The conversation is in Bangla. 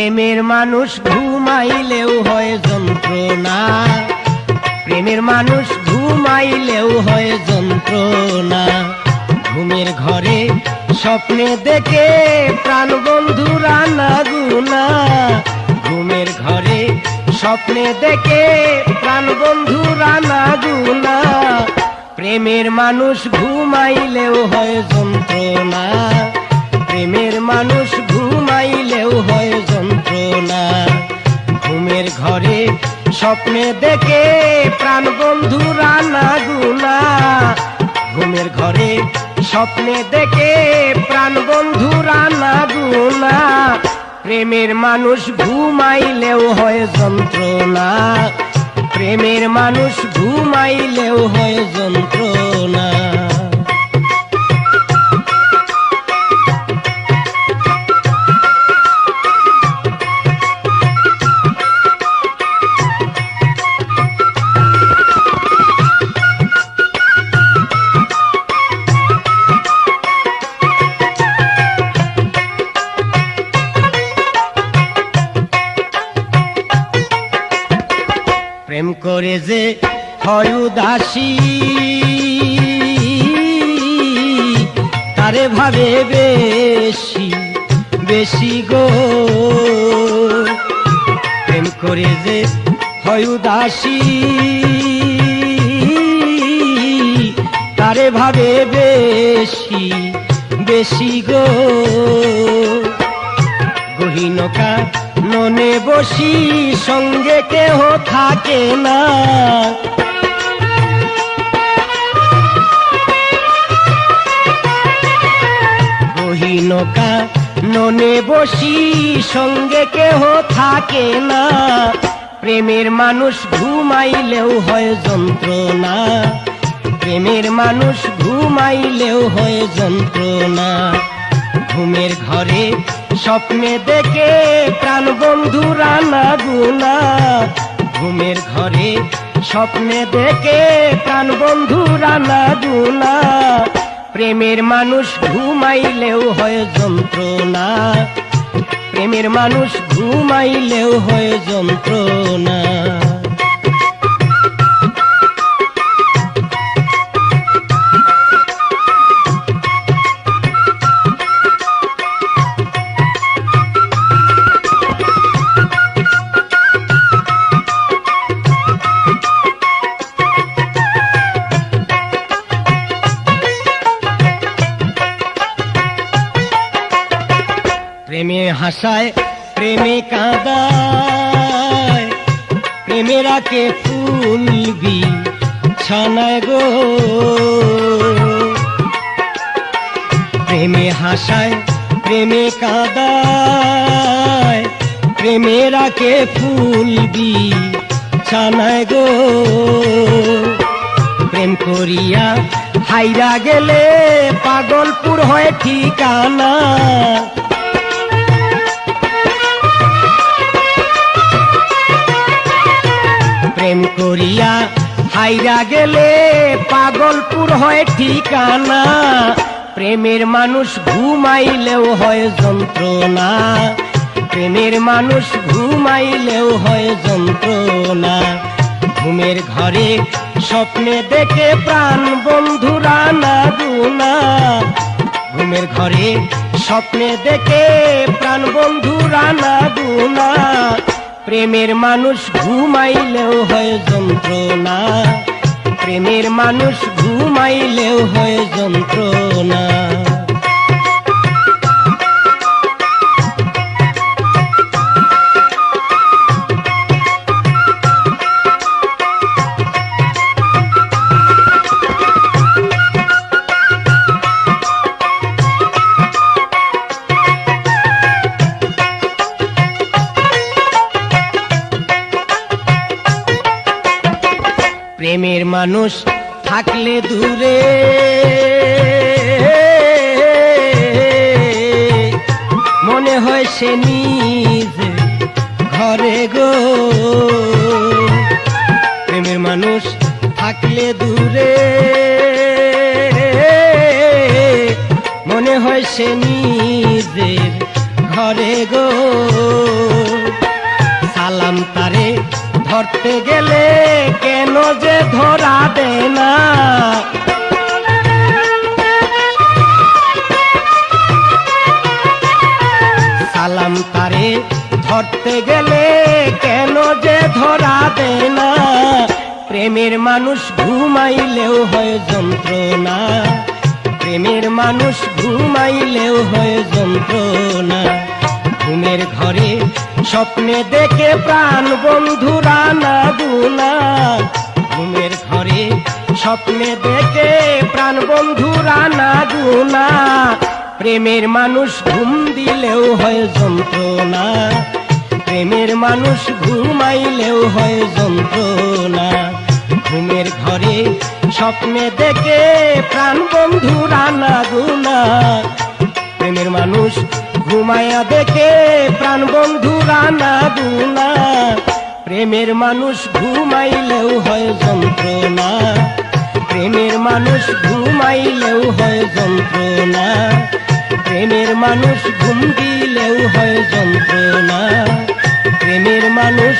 প্রেমের মানুষ ঘুমাইলেও হয় যন্ত্রণা। প্রেমের মানুষ ঘুমাইলেও হয় যন্ত্রণা। ঘুমের ঘরে স্বপ্নে দেখে প্রাণ বন্ধুরা না গুনা। ঘুমের ঘরে স্বপ্নে দেখে প্রাণ বন্ধুরা না গুনা। প্রেমের মানুষ ঘুমাইলেও হয় যন্ত্রণা। প্রেমের মানুষ ঘুমাইলেও হয় যন্ত্রণা ঘুমের ঘরে স্বপ্নে দেখে প্রাণ বন্ধুরা না গুনা। ঘুমের ঘরে স্বপ্নে দেখে প্রাণ বন্ধুরা না গুনা। প্রেমের মানুষ ঘুমাইলেও হয় যন্ত্রণা। প্রেমের মানুষ ঘুমাইলেও হয় যন্ত্রণা। প্রেম করে যে হয় উদাসী। তারে ভাবে বেশি বেশি গো। প্রেম করে যে হয় উদাসী। তারে ভাবে বেশি বেশি গো। গহীনকা ননে বসি, সঙ্গে কেহ থাকে না। ননে বসি, সঙ্গে কেহ থাকে না। প্রেমের মানুষ ঘুমাইলেও হয় যন্ত্রণা। প্রেমের মানুষ ঘুমাইলেও হয় যন্ত্রণা। ঘুমের ঘরে স্বপ্নে দেখে প্রাণ বন্ধু রানা গুনা। ঘুমের ঘরে স্বপ্নে দেখে প্রাণ বন্ধু রানা গুনা। প্রেমের মানুষ ঘুমাইলেও হয় যন্ত্রণা। প্রেমের মানুষ ঘুমাইলেও হয় যন্ত্রণা। প্রেমে হাসায়, প্রেমে কাঁদায় প্রেমেরাকে ফুলবি ছানায় গো। প্রেমে হাসায়, প্রেমে কাঁদায় প্রেমেরাকে ফুলবি ছানায় গো। প্রেম করিয়া হাইরা গেলে পাগলপুর হয় ঠিকানা। প্রেম করিয়া হাইরা গেলে পাগলপুর হয় ঠিকানা। প্রেমের মানুষ ঘুমাইলেও হয় যন্ত্রণা। প্রেমের মানুষ ঘুমাইলেও হয় যন্ত্রণা। ঘুমের ঘরে স্বপ্নে দেখে প্রাণ বন্ধুরা না দুনা। ঘুমের ঘরে স্বপ্নে দেখে প্রাণ বন্ধুরা না দুনা। প্রেমের মানুষ ঘুমাইলেও হয় যন্ত্রণা। প্রেমের মানুষ ঘুমাইলেও হয় যন্ত্রণা। প্রেমের মানুষ থাকলে দূরে। মনে হয় সে নিজ ঘরে গো। প্রেমের মানুষ থাকলে দূরে। মনে হয় সে নিজের ঘরে গো। ধরতে গেলে কেন যে ধরা দে না? সালাম তারে ধরতে গেলে কেন যে ধরা দে না? প্রেমের মানুষ ঘুমাইলেও হয় যন্ত্রণা। প্রেমের মানুষ ঘুমাইলেও হয় যন্ত্রণা। ঘুমের ঘরে স্বপ্নে দেখে প্রাণ বন্ধুরা না গুনা ঘুমের ঘরে স্বপ্নে দেখে প্রাণ বন্ধুরা না গুনা প্রেমের মানুষ ঘুম দিলেও হয় যন্ত্রণা। প্রেমের মানুষ ঘুমাইলেও হয় যন্ত্রণা। ঘুমের ঘরে স্বপ্নে দেখে প্রাণ বন্ধুরা না গুনা প্রেমের মানুষ ঘুমায়া দেখে প্রাণ বন্ধু রানা গুনা প্রেমের মানুষ ঘুমাইলেও হয় যন্ত্রণা। প্রেমের মানুষ ঘুমাইলেও হয় যন্ত্রণা। প্রেমের মানুষ ঘুম দিলেও হয় যন্ত্রণা। প্রেমের মানুষ